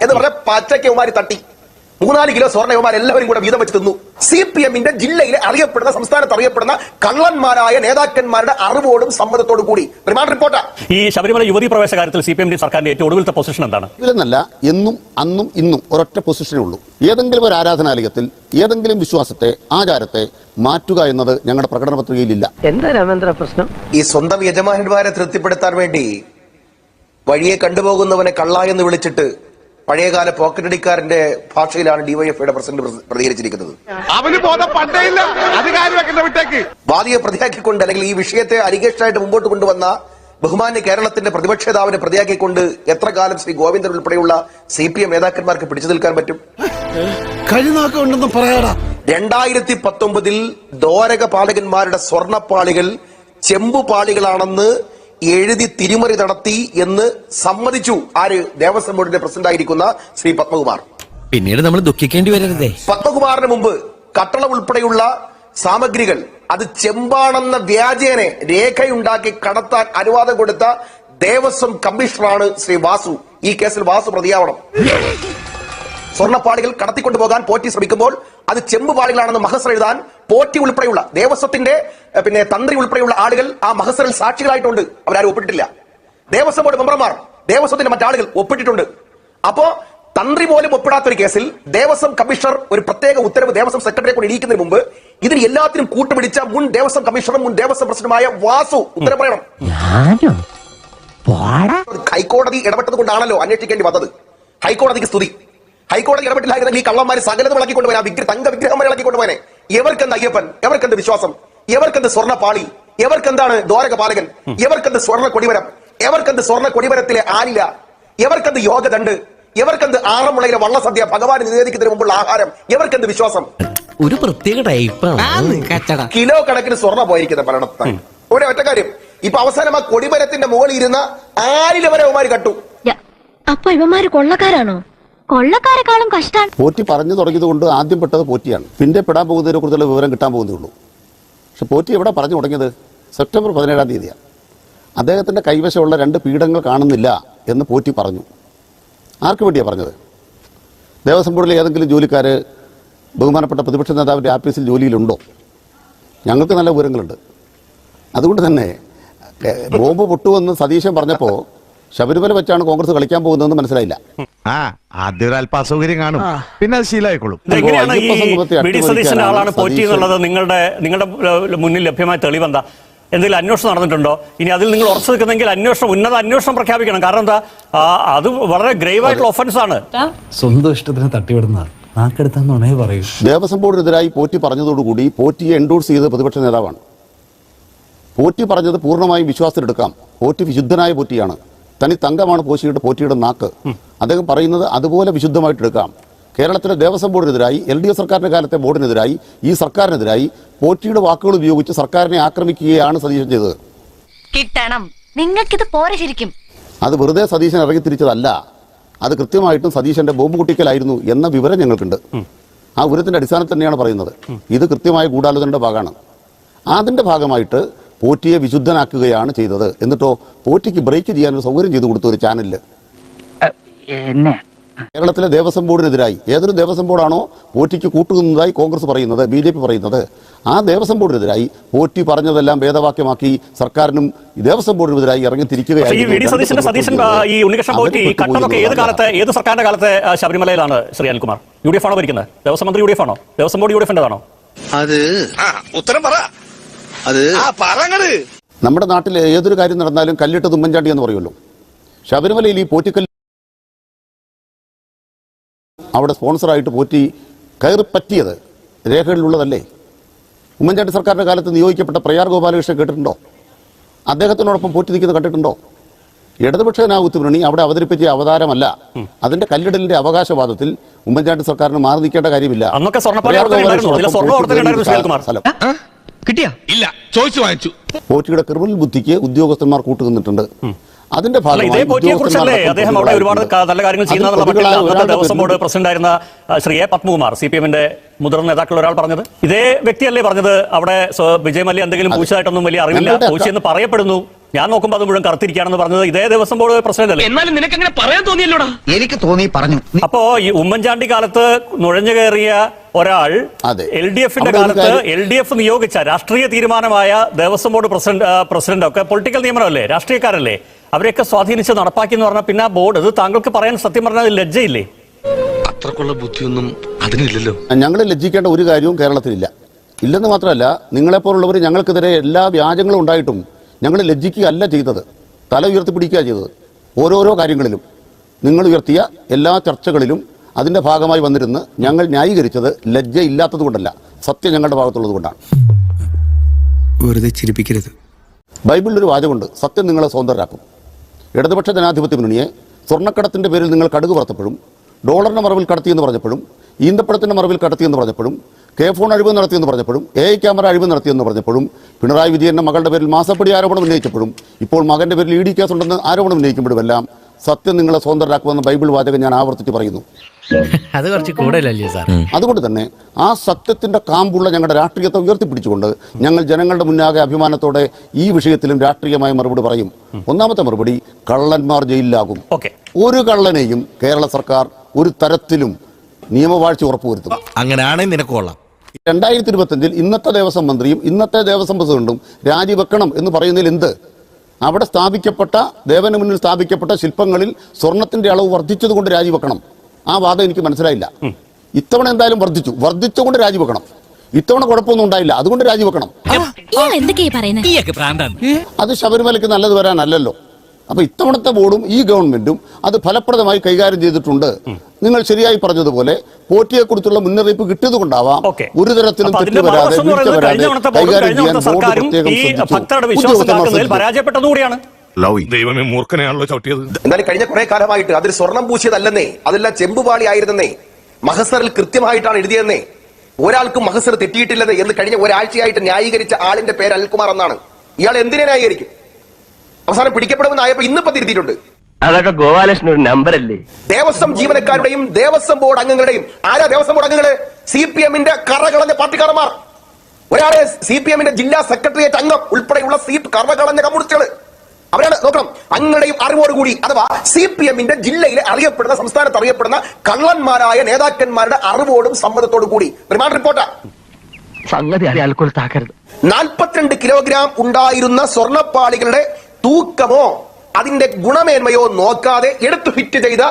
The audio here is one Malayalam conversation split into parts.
എന്ന് പറഞ്ഞ പച്ചക്കവന്മാര് തട്ടി. മൂന്നാൽ കിലോ സ്വർണ എല്ലാവരും കൂടെ വീതം വെച്ച് തിന്നു. സി പി എമ്മിന്റെ ജില്ലയിലെ അറിയപ്പെടുന്ന സംസ്ഥാനത്ത് അറിയപ്പെടുന്ന കള്ളന്മാരായ നേതാക്കന്മാരുടെ അറിവോടും സമ്മതത്തോടും കൂടി. റിമാൻഡ് റിപ്പോർട്ടാ. ഈ ശബരിമല യുവതി പ്രവേശ കാര്യത്തിൽ സി പി എം സർക്കാരിന്റെ ഏറ്റവും ഒടുവിലത്തെ പൊസിഷൻ എന്താണ്? ഇതിലെന്നല്ല എന്നും അന്നും ഇന്നും ഒരൊറ്റ പൊസിഷനേ ഉള്ളൂ. ഏതെങ്കിലും ഒരു ആരാധനാലയത്തിൽ ഏതെങ്കിലും വിശ്വാസത്തെ ആചാരത്തെ മാറ്റുക എന്നത് ഞങ്ങളുടെ പ്രകടന പത്രികയിലില്ല. എന്താ രാമേന്ദ്ര പ്രശ്നം? ഈ സ്വന്തം യജമാനന്മാരെ തൃപ്തിപ്പെടുത്താൻ വേണ്ടി വഴിയെ കണ്ടുപോകുന്നവനെ കള്ള എന്ന് വിളിച്ചിട്ട് പഴയകാല പോക്കറ്റടിക്കാരന്റെ ഭാഷയിലാണ് ഡിവൈഎഫ്ഐയുടെ പ്രസിഡന്റ് പ്രതി- പ്രതികരിച്ചിരിക്കുന്നത്. അവന് വിട്ടേക്ക്. വാദിയെ പ്രതിയാക്കിക്കൊണ്ട് അല്ലെങ്കിൽ ഈ വിഷയത്തെ അരികേഷനായിട്ട് മുമ്പോട്ട് കൊണ്ടുവന്ന ബഹുമാന്യ കേരളത്തിന്റെ പ്രതിപക്ഷ നേതാവിനെ പ്രതിയാക്കിക്കൊണ്ട് എത്ര കാലം ശ്രീ ഗോവിന്ദൻ ഉൾപ്പെടെയുള്ള സി പി എം നേതാക്കന്മാർക്ക് പിടിച്ചു നിൽക്കാൻ പറ്റും? രണ്ടായിരത്തി പത്തൊമ്പതിൽ ദ്വാരക പാലകന്മാരുടെ സ്വർണപ്പാളികൾ ചെമ്പുപാളികളാണെന്ന് എഴുതി തിരിമറി നടത്തി എന്ന് സമ്മതിച്ചു. ആര്? ദേവസ്വം ബോർഡിന്റെ പ്രസിഡന്റ് ആയിരിക്കുന്ന ശ്രീ പത്മകുമാർ. പിന്നീട് നമ്മൾ ദുഃഖിക്കേണ്ടി വരരുതേ. പത്മകുമാറിന് മുമ്പ് കട്ടള ഉൾപ്പെടെയുള്ള സാമഗ്രികൾ അത് ചെമ്പാണെന്ന വ്യാജേനെ രേഖയുണ്ടാക്കി കടത്താൻ അനുവാദം കൊടുത്ത ദേവസ്വം കമ്മീഷണറാണ് ശ്രീ വാസു. ഈ കേസിൽ വാസു പ്രതിയാവണം. സ്വർണപ്പാളികൾ കടത്തിക്കൊണ്ടുപോകാൻ പോറ്റി ശ്രമിക്കുമ്പോൾ അത് ചെമ്പ് പാളികളാണെന്ന് മഹസർ എഴുതാൻ പോറ്റി ഉൾപ്പെടെയുള്ള ദേവസ്വത്തിന്റെ പിന്നെ തന്ത്രി ഉൾപ്പെടെയുള്ള ആളുകൾ ആ മഹസറിൽ സാക്ഷികളായിട്ടുണ്ട്. അവരാരും ഒപ്പിട്ടിട്ടില്ല. ദേവസ്വം ബോർഡ് മെമ്പർമാർ ദേവസ്വത്തിന്റെ മറ്റാളുകൾ ഒപ്പിട്ടിട്ടുണ്ട്. അപ്പോ തന്ത്രി പോലും ഒപ്പിടാത്ത ഒരു കേസിൽ ദേവസ്വം കമ്മീഷണർ ഒരു പ്രത്യേക ഉത്തരവ് ദേവസ്വം സെക്രട്ടറിയെ കൊണ്ട് ഇരിക്കുന്നതിന് മുമ്പ് ഇതിന് എല്ലാത്തിനും കൂട്ടുപിടിച്ച മുൻ ദേവസ്വം കമ്മീഷണറും മുൻ ദേവസ്വം പ്രസിഡന്റുമായ വാസു ഉത്തരം പറയണം. ഹൈക്കോടതി ഇടപെട്ടത് കൊണ്ടാണല്ലോ അന്വേഷിക്കേണ്ടി വന്നത്. ഹൈക്കോടതിക്ക് സ്തുതി. ഹൈക്കോടതി ഇടപെട്ടില്ലായിരുന്നെങ്കിൽ ഈ കള്ളന്മാർ സകലത് ഇളക്കി കൊണ്ടുപോയാ വിഗ്രഹ തങ്ക വിഗ്രഹം ഇളക്കി ഇളക്കിക്കൊണ്ടുപോയെ എവർക്കെന്ത് അയ്യപ്പൻ? എവർക്കെന്ത് വിശ്വാസം? എവർക്കെന്ത് സ്വർണ പാളി എവർക്കെന്താണ് ദ്വാരക പാലകൻ എവർക്കെന്ത് സ്വർണ കൊടിവരം എവർക്കെന്ത് സ്വർണ കൊടിവരത്തിലെ ആലില? എവർക്കെന്ത് യോഗദണ്ട് എവർക്കെന്ത് ആറന്മുളയിലെ വള്ളസദ്യ ഭഗവാൻ നിവേദിക്കുന്നതിന് മുമ്പുള്ള ആഹാരം? എവർക്കെന്ത് വിശ്വാസം? ഒരു പ്രത്യേക ടൈപ്പാണ്. കച്ചട കിലോ കണക്കിന് സ്വർണ പോയിരിക്കുന്ന ഭരണത്തെ ഒരു ഒറ്റ കാര്യം. ഇപ്പൊ അവസാനം ആ കൊടിമരത്തിന്റെ മുകളിൽ ഇരുന്ന ആരിലവരെ വരെ അവന്മാര് കട്ടു. അപ്പൊ ഇവന്മാര് കൊള്ളക്കാരാണോ? കൊള്ളക്കാരെക്കാളും കഷ്ടാണ് പോറ്റി പറഞ്ഞു തുടങ്ങിയത് കൊണ്ട് ആദ്യം പെട്ടത് പോറ്റിയാണ്. പിന്നെ പെടാൻ പോകുന്നതിനെ കുറിച്ചുള്ള വിവരം കിട്ടാൻ പോകുന്നേ ഉള്ളൂ. പക്ഷെ പോറ്റി എവിടെ പറഞ്ഞു തുടങ്ങിയത്? സെപ്റ്റംബർ പതിനേഴാം തീയതിയാണ്. അദ്ദേഹത്തിന്റെ കൈവശമുള്ള രണ്ട് പീഠങ്ങൾ കാണുന്നില്ല എന്ന് പോറ്റി പറഞ്ഞു. ആർക്ക് വേണ്ടിയാണ് പറഞ്ഞത്? ദേവസ്വം ബോർഡിലെ ഏതെങ്കിലും ജോലിക്കാർ ബഹുമാനപ്പെട്ട പ്രതിപക്ഷ നേതാവിന്റെ ആഫീസിൽ ജോലിയിലുണ്ടോ? ഞങ്ങൾക്ക് നല്ല വിവരങ്ങളുണ്ട്. അതുകൊണ്ട് തന്നെ ബോംബ് പൊട്ടുവെന്ന് സതീശൻ പറഞ്ഞപ്പോൾ ശബരിമല വെച്ചാണ് കോൺഗ്രസ് കളിക്കാൻ പോകുന്നതെന്ന് മനസ്സിലായില്ല. ആ ആദ്യം ഒരു അല്പ അസൗകര്യം കാണും പിന്നെ അത് ശീലമായിക്കോളും. എങ്ങനെയാണ് ഈ വി ഡി സതീശന്റെ ആളാണ് പോറ്റി എന്നുള്ളത് നിങ്ങളുടെ നിങ്ങളുടെ മുന്നിൽ ലഭ്യമായ തെളിവെന്താ? എന്തെങ്കിലും അന്വേഷണം നടന്നിട്ടുണ്ടോ? ഇനി അതിൽ നിങ്ങൾ ഉറച്ചു നിൽക്കുന്നെങ്കിൽ അന്വേഷണം ഉന്നത അന്വേഷണം പ്രഖ്യാപിക്കണം. കാരണം എന്താ? അത് വളരെ ഗ്രേവ് ആയിട്ടുള്ള ഒഫൻസ് ആണ്. സ്വന്തം ഇഷ്ടത്തിന് തട്ടിവിടുന്ന നാക്കെടുത്താന്നുണേ പറയൂ. ദേവസ്വം ബോർഡിനെതിരായി പോറ്റി പറഞ്ഞതോടുകൂടി പോറ്റിയെ എൻഡോഴ്സ് ചെയ്ത പ്രതിപക്ഷ നേതാവാണ്. പോറ്റി പറഞ്ഞത് പൂർണമായും വിശ്വാസത്തിലെടുക്കാം. പോറ്റി വിശുദ്ധനായ പോറ്റിയാണ്. തനി തങ്കമാണ് പോശിയുടെ പോറ്റിയുടെ നാക്ക്. അദ്ദേഹം പറയുന്നത് അതുപോലെ വിശുദ്ധമായിട്ട് എടുക്കാം കേരളത്തിലെ ദേവസ്വം ബോർഡിനെതിരായി എൽ ഡി എഫ് സർക്കാരിന്റെ കാലത്തെ ബോർഡിനെതിരായി ഈ സർക്കാരിനെതിരായി പോറ്റിയുടെ വാക്കുകൾ ഉപയോഗിച്ച് സർക്കാരിനെ ആക്രമിക്കുകയാണ് സതീശൻ ചെയ്തത്. കിട്ടണം. നിങ്ങൾക്കിത് പോരെ ശരിക്കും. അത് വെറുതെ സതീശൻ ഇറങ്ങി തിരിച്ചതല്ല. അത് കൃത്യമായിട്ടും സതീശന്റെ ബോംബ് കുട്ടിക്കലായിരുന്നു എന്ന വിവരം ഞങ്ങൾക്കുണ്ട്. ആ വിവരത്തിന്റെ അടിസ്ഥാനത്തിൽ തന്നെയാണ് പറയുന്നത്. ഇത് കൃത്യമായ ഗൂഢാലോചനയുടെ ഭാഗമാണ്. അതിന്റെ ഭാഗമായിട്ട് പോറ്റിയെ വിശുദ്ധനാക്കുകയാണ് ചെയ്തത്. എന്നിട്ടോ പോറ്റിക്ക് ബ്രേക്ക് ചെയ്യാനൊരു സൗകര്യം ചെയ്തു കൊടുത്തു ഒരു ചാനലിൽ എന്നെ. കേരളത്തിലെ ദേവസ്വം ബോർഡിനെതിരായി ഏതൊരു ദേവസ്വം ബോർഡാണോ പോറ്റിക്ക് കൂട്ടുനിന്നതായി കോൺഗ്രസ് പറയുന്നത് ബി ജെ പി പറയുന്നത്. ആ ദേവസ്വം ബോർഡിനെതിരായി പോറ്റി പറഞ്ഞതെല്ലാം വേദവാക്യമാക്കി സർക്കാരിനും ദേവസ്വം ബോർഡിനെതിരായി ഇറങ്ങി പക്ഷേ ഈ വി ഡി സതീശന്റെ ഈ ഉണ്ണികൃഷ്ണൻ പോറ്റി ഈ കട്ടതൊക്കെ കാലത്തെ ഏത് സർക്കാരിന്റെ കാലത്തെ ആ, ശബരിമലയിലാണ് Shri Anilkumar? U D F ആണോ ഭരിക്കുന്നത്? ദേവസ്വം മന്ത്രി യു ഡി എഫ് ആണോ? ദേവസ്വം ബോർഡ് യു ഡി എഫിന്റേതാണോ? അത് ഉത്തരം പറ. അത് നമ്മുടെ നാട്ടിൽ ഏതൊരു കാര്യം നടന്നാലും കല്ലിട്ട് തുമ്മൻചാണ്ടി എന്ന് പറയുമല്ലോ. ശബരിമലയിൽ ഈ പോറ്റിക്കല്ല് അവിടെ സ്പോൺസറായിട്ട് പോറ്റി കയറി പറ്റിയത് രേഖകളിലുള്ളതല്ലേ? ഉമ്മൻചാണ്ടി സർക്കാരിന്റെ കാലത്ത് നിയോഗിക്കപ്പെട്ട പ്രയാർ ഗോപാലകൃഷ്ണൻ കേട്ടിട്ടുണ്ടോ? അദ്ദേഹത്തിനോടൊപ്പം പോറ്റി നിൽക്കുന്നത് കണ്ടിട്ടുണ്ടോ? ഇടതുപക്ഷ ജനാധിപത്യ അവിടെ അവതരിപ്പിച്ച അവതാരമല്ല. അതിന്റെ കല്ലിടലിന്റെ അവകാശവാദത്തിൽ ഉമ്മൻചാണ്ടി സർക്കാരിന് മാറി നിൽക്കേണ്ട കാര്യമില്ല. പോറ്റിയുടെ ക്രിമിനൽ ബുദ്ധിക്ക് ഉദ്യോഗസ്ഥന്മാർ കൂട്ടുനിന്നിട്ടുണ്ട്. അതിന്റെ ഭാഗമായി ഇതേ പോറ്റിയെ കുറിച്ചല്ലേ അദ്ദേഹം അവിടെ ഒരുപാട് നല്ല കാര്യങ്ങൾ ചെയ്യുന്ന അതിൽ മട്ടിൽ അന്നത്തെ ഒരാളുടെ ദേവസ്വം ബോർഡ് പേരിൽ. പ്രസിഡന്റ് ആയിരുന്ന ആ, Shri A Padmakumar C P എമ്മിന്റെ മുതിർന്ന നേതാക്കളിൽ ഒരാൾ പറഞ്ഞത്. ഇതേ വ്യക്തിയല്ലേ പറഞ്ഞത് അവിടെ വിജയ് മല്യ എന്തെങ്കിലും പൂച്ചയായിട്ടൊന്നും വലിയ അറിവില്ല. പൂച്ചയെന്ന് പറയപ്പെടുന്നു. ഞാൻ നോക്കുമ്പോൾ അത് മുഴുവൻ കറുത്തിരിക്കുകയാണെന്ന് പറഞ്ഞത് ഇതേ ദിവസം ബോർഡ് പ്രസിഡന്റ് അല്ലേ? എന്നാലും നിനക്ക് അങ്ങനെ പറയാൻ തോന്നിയല്ലോടാ? എനിക്ക് തോന്നി പറഞ്ഞു. അപ്പോ ഈ ഉമ്മൻചാണ്ടി കാലത്ത് നുഴഞ്ഞു കയറിയ ഒരാൾ. എൽ ഡി എഫിന്റെ കാലത്ത് എൽ ഡി എഫ് നിയോഗിച്ച രാഷ്ട്രീയ തീരുമാനമായ ദേവസ്വം ബോർഡ് പ്രസിഡന്റ് പ്രസിഡന്റ് ഒക്കെ പൊളിറ്റിക്കൽ നിയമനമല്ലേ? രാഷ്ട്രീയക്കാരല്ലേ? അവരെയൊക്കെ സ്വാധീനിച്ച് നടപ്പാക്കി എന്ന് പറഞ്ഞാൽ പിന്നെ ആ ബോർഡ് അത് താങ്കൾക്ക് പറയാൻ സത്യം പറഞ്ഞാൽ ലജ്ജയില്ലേ? അത്രക്കുള്ള ബുദ്ധിയൊന്നും അതിനില്ലല്ലോ. ഞങ്ങൾ ലജ്ജിക്കേണ്ട ഒരു കാര്യവും കേരളത്തിലില്ല. ഇല്ലെന്ന് മാത്രമല്ല നിങ്ങളെപ്പോലുള്ളവർ ഞങ്ങൾക്കെതിരെ എല്ലാ വ്യാജങ്ങളും ഉണ്ടായിട്ടും ഞങ്ങൾ ലജ്ജിക്കുകയല്ല ചെയ്തത്. തല ഉയർത്തി ഉയർത്തിപ്പിടിക്കുക ചെയ്തത്. ഓരോരോ കാര്യങ്ങളിലും നിങ്ങൾ ഉയർത്തിയ എല്ലാ ചർച്ചകളിലും അതിന്റെ ഭാഗമായി വന്നിരുന്ന് ഞങ്ങൾ ന്യായീകരിച്ചത് ലജ്ജ ഇല്ലാത്തത് കൊണ്ടല്ല സത്യം ഞങ്ങളുടെ ഭാഗത്തുള്ളത് കൊണ്ടാണ്. വെറുതെ ചിരിപ്പിക്കരുത്. ബൈബിളിൽ ഒരു വാചകമുണ്ട് സത്യം നിങ്ങളെ സ്വതന്ത്രരാക്കും. ഇടതുപക്ഷ ജനാധിപത്യ മുന്നണിയെ സ്വർണക്കടത്തിന്റെ പേരിൽ നിങ്ങൾ കടുക് പറത്തപ്പോഴും ഡോളറിന്റെ മറവിൽ കടത്തിയെന്ന് പറഞ്ഞപ്പോഴും ഈന്തപ്പഴത്തിന്റെ മറവിൽ കടത്തിയെന്ന് പറഞ്ഞപ്പോഴും കെ ഫോൺ അഴിവ് നടത്തിയെന്ന് പറഞ്ഞപ്പോഴും എ ഐ ക്യാമറ അഴിവ് നടത്തിയെന്ന് പറഞ്ഞപ്പോഴും പിണറായി വിജയന്റെ മകളുടെ പേരിൽ മാസപ്പടി ആരോപണം ഉന്നയിച്ചപ്പോഴും ഇപ്പോൾ മകന്റെ പേരിൽ ഇ ഡി കേസ് ഉണ്ടെന്ന് ആരോപണം ഉന്നയിക്കുമ്പോഴുമെല്ലാം സത്യം നിങ്ങളെ സ്വതന്ത്രരാക്കുമെന്ന് ബൈബിൾ വാചകം ഞാൻ ആവർത്തിച്ച് പറയുന്നു. അത് കുറച്ച് കൂടുതലല്ലേ സാർ? അതുകൊണ്ട് തന്നെ ആ സത്യത്തിന്റെ കാമ്പുള്ള ഞങ്ങളുടെ രാഷ്ട്രീയത്തെ ഉയർത്തിപ്പിടിച്ചുകൊണ്ട് ഞങ്ങൾ ജനങ്ങളുടെ മുന്നാകെ അഭിമാനത്തോടെ ഈ വിഷയത്തിലും രാഷ്ട്രീയമായ മറുപടി പറയും. ഒന്നാമത്തെ മറുപടി കള്ളന്മാർ ജയിലിലാകും. ഓക്കെ. ഒരു കള്ളനെയും കേരള സർക്കാർ ഒരു തരത്തിലും നിയമവാഴ്ച ഉറപ്പുവരുത്തും. അങ്ങനെയാണെങ്കിൽ നിനക്ക് കൊള്ളാം. രണ്ടായിരത്തി ഇരുപത്തഞ്ചിൽ ഇന്നത്തെ ദേവസ്വം മന്ത്രിയും ഇന്നത്തെ ദേവസ്വം പ്രസിഡന്റും രാജിവെക്കണം എന്ന് പറയുന്നതിൽ എന്ത്? അവിടെ സ്ഥാപിക്കപ്പെട്ട ദേവന് മുന്നിൽ സ്ഥാപിക്കപ്പെട്ട ശില്പങ്ങളിൽ സ്വർണത്തിന്റെ അളവ് വർദ്ധിച്ചതുകൊണ്ട് രാജിവെക്കണം. ആ വാദം എനിക്ക് മനസ്സിലായില്ല. ഇത്തവണ എന്തായാലും വർദ്ധിച്ചു. വർദ്ധിച്ചുകൊണ്ട് രാജിവെക്കണം. ഇത്തവണ കുഴപ്പമൊന്നും ഉണ്ടായില്ല. അതുകൊണ്ട് രാജിവെക്കണം. അത് ശബരിമലയ്ക്ക് നല്ലത് വരാനല്ലല്ലോ. അപ്പൊ ഇത്തവണത്തെ ബോർഡും ഈ ഗവൺമെന്റും അത് ഫലപ്രദമായി കൈകാര്യം ചെയ്തിട്ടുണ്ട്. നിങ്ങൾ ശരിയായി പറഞ്ഞതുപോലെ പോറ്റിയെ കുറിച്ചുള്ള മുന്നറിയിപ്പ് കിട്ടിയത് കൊണ്ടാവാം ഒരു തരത്തിലും തെറ്റ് വരാതെ വീഴ്ച കൈകാര്യം ചെയ്യാൻ ബോർഡ് സർക്കാരും പ്രത്യേകം ശ്രദ്ധിച്ചു. ഉദ്യോഗസ്ഥന്മാർ പരാജയപ്പെട്ടതുകൂടിയാണ് ദൈവമേ മൂർഖനെയാണല്ലോ ചവിട്ടിയത്. എന്നാലും കഴിഞ്ഞ കുറെ കാലമായിട്ട് അതിൽ സ്വർണം പൂശിയതല്ലെന്നേ അതെല്ലാം ചെമ്പുപാളി ആയിരുന്നെന്നേ മഹസറിൽ കൃത്യമായിട്ടാണ് എഴുതിയതെന്നേ ഒരാൾക്കും മഹസർ തെറ്റിയിട്ടില്ലെന്നേ എന്ന് കഴിഞ്ഞ ഒരാഴ്ചയായിട്ട് ന്യായീകരിച്ച ആളിന്റെ പേര് അൽകുമാർ എന്നാണ്. ഇയാൾ എന്തിനെ ന്യായീകരിക്കും? അവസാനം പിടിക്കപ്പെടുമെന്നായപ്പോ ഇന്നിപ്പോ തിരുത്തിയിട്ടുണ്ട്. അതൊക്കെ ഗോപാലകൃഷ്ണൻ ഒരു നമ്പർ അല്ലേ ദേവസ്വം ജീവനക്കാരുടെയും ദേവസ്വം ബോർഡ് അംഗങ്ങളുടെയും ആരാ ദേവസ്വം ബോർഡ് അംഗങ്ങൾ? സി പി എമ്മിന്റെ കറകളഞ്ഞ പാർട്ടിക്കാരന്മാർ. ഒരാളെ സി പി എമ്മിന്റെ ജില്ലാ സെക്രട്ടേറിയറ്റ് അംഗം ഉൾപ്പെടെയുള്ള സീറ്റ് കറകളഞ്ഞ കമ്മ്യൂണിസ്റ്റുകൾ അവരാണ് നോക്കണം. അങ്ങളുടെയും അറിവോടുകൂടി അഥവാ സി പി എമ്മിന്റെ ജില്ലയിലെ അറിയപ്പെടുന്ന സംസ്ഥാനത്ത് അറിയപ്പെടുന്ന കള്ളന്മാരായ നേതാക്കന്മാരുടെ അറിവോടും സമ്മതത്തോടും കൂടി. റിമാൻഡ് റിപ്പോർട്ടാ. സംഗതി താക്കരുത്. നാൽപ്പത്തിരണ്ട് കിലോഗ്രാം ഉണ്ടായിരുന്ന സ്വർണപ്പാളികളുടെ തൂക്കമോ അതിന്റെ ഗുണമേന്മയോ നോക്കാതെ എടുത്തു ഫിറ്റ് ചെയ്ത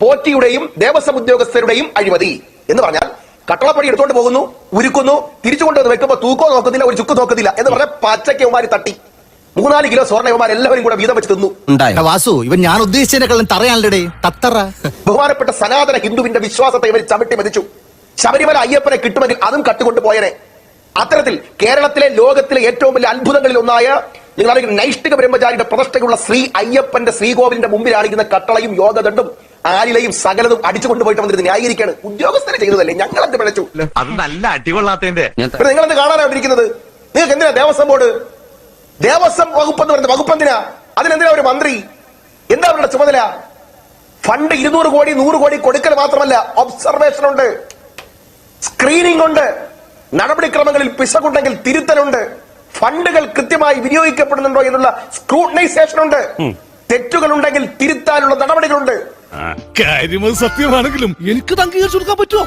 പോറ്റിയുടെയും ദേവസ്വം ഉദ്യോഗസ്ഥരുടെയും അഴിമതി. എന്ന് പറഞ്ഞാൽ കട്ടളപ്പടി എടുത്തോണ്ട് പോകുന്നു ഉരുക്കുന്നു തിരിച്ചു കൊണ്ടുവന്ന് വെക്കുമ്പോ തൂക്കോ നോക്കുന്നില്ല ഒരു ചുക്ക് നോക്കുന്നില്ല എന്ന് പറഞ്ഞ പച്ചക്കൗമാരി തട്ടി. മൂന്നാൽ കിലോ സ്വർണ എല്ലാവരും കൂടെ വീതം വെച്ച് തിന്നു. വാസു ഇവൻ ഞാൻ ഉദ്ദേശിച്ചതിനെക്കാളും തറയാണല്ലേ തത്തറ. ബഹുമാനപ്പെട്ട സനാതന ഹിന്ദുവിന്റെ വിശ്വാസത്തെ ഇവർ ചവിട്ടി മതിച്ചു. ശബരിമല അയ്യപ്പനെ കിട്ടുമെങ്കിൽ അതും കട്ടുകൊണ്ട് പോയനെ. അത്തരത്തിൽ കേരളത്തിലെ ലോകത്തിലെ ഏറ്റവും വലിയ അത്ഭുതങ്ങളിൽ ഒന്നായ നിങ്ങൾ അറിയുന്ന നൈഷ്ഠിക ബ്രഹ്മചാരിയുടെ പ്രതിഷ്ഠയുള്ള ശ്രീ അയ്യപ്പന്റെ ശ്രീകോവിലിന്റെ മുമ്പിലാണ് ഇരുന്ന കട്ടളയും യോഗദണ്ഡും ആലിലയും സകലതും അടിച്ചു കൊണ്ടുപോയിട്ട് വന്നിരുന്നു ന്യായീകരിക്കാണ്. ഉദ്യോഗസ്ഥരെ ചെയ്തതല്ലേ? ഞങ്ങൾ എന്ത് പിഴച്ചു. അത് നല്ല അടികൊള്ളാത്തതിന്റെ. നിങ്ങൾ എന്ത് കാണാനാണ് ഇരിക്കുന്നത്? നിങ്ങൾക്ക് എന്തിനാ ദേവസ്വം ബോർഡ്? ദേവസ്വം വകുപ്പ് എന്ന് പറയുന്നത് വകുപ്പ് എന്തിനാ അതിനെന്തിനാ ഒരു മന്ത്രി? എന്താ അവരുടെ ചുമതല? ഫണ്ട് ഇരുന്നൂറ് കോടി നൂറ് കോടി കൊടുക്കൽ മാത്രമല്ല ഒബ്സർവേഷൻ ഉണ്ട്. സ്ക്രീനിംഗ് ഉണ്ട്. നടപടിക്രമങ്ങളിൽ പിശകുണ്ടെങ്കിൽ തിരുത്തലുണ്ട്. ഫണ്ടുകൾ കൃത്യമായി വിനിയോഗിക്കപ്പെടുന്നുണ്ടോ എന്നുള്ള സ്ക്രൂട്ടനൈസേഷൻ ഉണ്ട്. തെറ്റുകൾ ഉണ്ടെങ്കിൽ തിരുത്താനുള്ള നടപടികളുണ്ട്. കാര്യം സത്യമാണെങ്കിലും എനിക്ക് അംഗീകരിച്ചു കൊടുക്കാൻ പറ്റുമോ?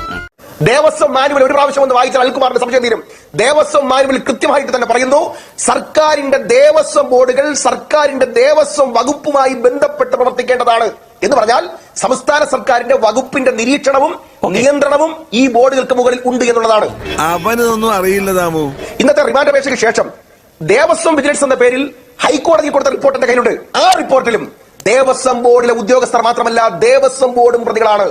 ദേവസ്വം മാനുവൽ ഒരു പ്രാവശ്യം ഒന്ന് വായിച്ചാൽ അൽകുമാറിന്റെ സംശയം തീരും. ദേവസ്വം മാനുവൽ കൃത്യമായിട്ട് തന്നെ പറയുന്നു സർക്കാരിന്റെ ദേവസ്വം ബോർഡുകൾ സർക്കാരിന്റെ ദേവസ്വം വകുപ്പുമായി ബന്ധപ്പെട്ട് പ്രവർത്തിക്കേണ്ടതാണ് എന്ന് പറഞ്ഞാൽ സംസ്ഥാന സർക്കാരിന്റെ വകുപ്പിന്റെ നിരീക്ഷണവും നിയന്ത്രണവും ഈ ബോർഡുകൾക്ക് മുകളിൽ ഉണ്ട് എന്നുള്ളതാണ്. അവനൊന്നും അറിയില്ലതാമോ ഇന്നത്തെ റിമാൻഡ് അപേക്ഷയ്ക്ക് ശേഷം ദേവസ്വം വിജിലൻസ് എന്ന പേരിൽ ഹൈക്കോടതി കൊടുത്ത റിപ്പോർട്ട് എന്റെ കയ്യിലുണ്ട്. ആ റിപ്പോർട്ടിലും ദേവസ്വം ബോർഡിലെ ഉദ്യോഗസ്ഥർ മാത്രമല്ല ദേവസ്വം ബോർഡും പ്രതികളാണ്.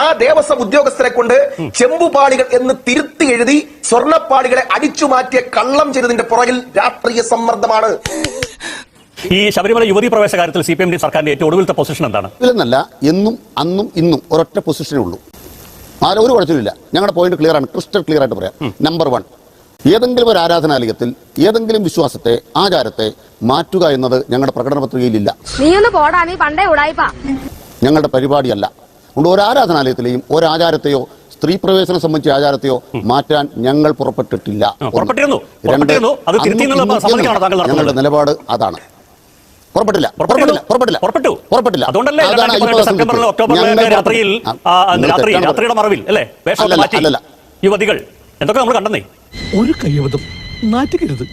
ആ ദേവസ്വം ഉദ്യോഗസ്ഥരെ കൊണ്ട് ചെമ്പുപാളികൾ എന്ന് തിരുത്തി എഴുതി സ്വർണപ്പാളികളെ അടിച്ചു മാറ്റിയ കള്ളം ചെയ്തതിന്റെ പുറകിൽ രാഷ്ട്രീയ സമ്മർദ്ദമാണ്. ഈ ശബരിമല യുവതി പ്രവേശ കാര്യത്തിൽ സി പി എം ഡി സർക്കാരിന്റെ ഏറ്റവും ഒടുവിലത്തെ പൊസിഷൻ എന്താണ്? ഇതിലെന്നല്ല എന്നും അന്നും ഇന്നും ഒരൊറ്റ പൊസിഷനേ ഉള്ളൂ. ആരും ഒരു കുഴപ്പമില്ല ഞങ്ങളുടെ പോയിന്റ് ക്ലിയർ ആണ്. ക്രിസ്റ്റൽ ക്ലിയർ ആയിട്ട് പറയാം. നമ്പർ വൺ ഏതെങ്കിലും ഒരു ആരാധനാലയത്തിൽ ഏതെങ്കിലും വിശ്വാസത്തെ ആചാരത്തെ മാറ്റുക എന്നത് ഞങ്ങളുടെ പ്രകടന പത്രികയിലില്ല നീ ഒന്ന് പോടാ നീ പണ്ടേ ഉടായിപ്പാ. ഞങ്ങളുടെ പരിപാടിയല്ല. അതുകൊണ്ട് ഒരു ആരാധനാലയത്തിലെയും ഒരാചാരത്തെയോ സ്ത്രീ പ്രവേശനം സംബന്ധിച്ച ആചാരത്തെയോ മാറ്റാൻ ഞങ്ങൾ പുറപ്പെട്ടിട്ടില്ല? ഞങ്ങളുടെ നിലപാട് അതാണ്. പുറപ്പെട്ടില്ല. പുറപ്പെട്ടില്ല. പുറപ്പെട്ടില്ല. പുറപ്പെട്ടു. പുറപ്പെട്ടില്ല. അതുകൊണ്ടല്ലേ അതാണ് രണ്ടായിരത്തി സെപ്റ്റംബറിൽ സംഭവിച്ചത്. ഒക്ടോബറിൽ രാത്രിയിൽ രാത്രി രാത്രിയുടെ മറവിൽ അല്ലേ? വേഷം മാറ്റി യുവതികൾ. എന്തൊക്കെ നമ്മൾ കണ്ടെന്നേ? ഒരു കൈവതം നാറ്റുകരുത്